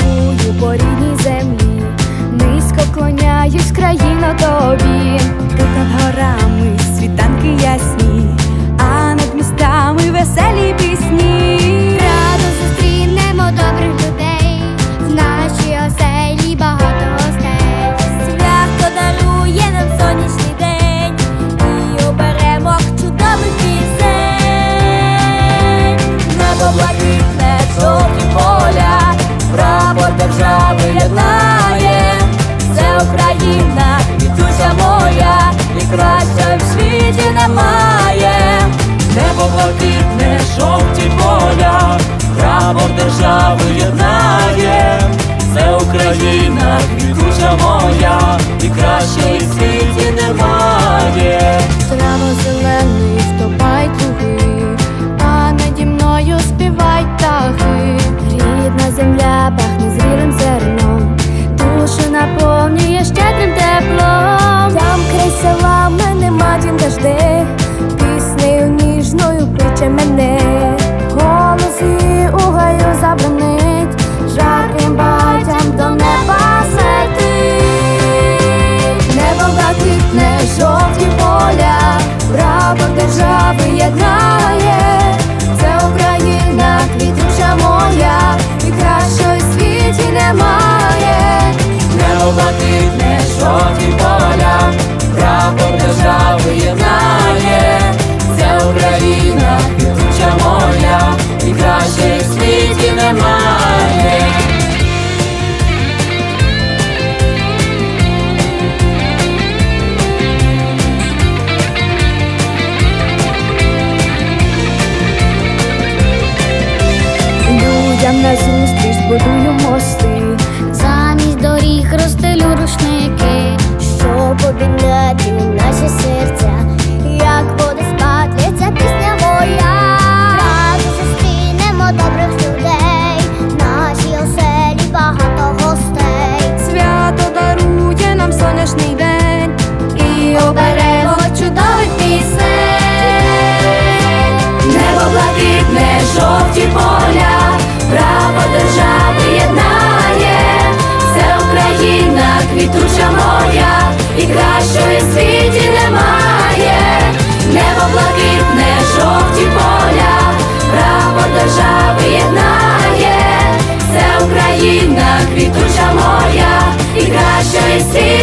Mergulho por inimigo. країна, дружа моя, і кращий світі. 내 parecer.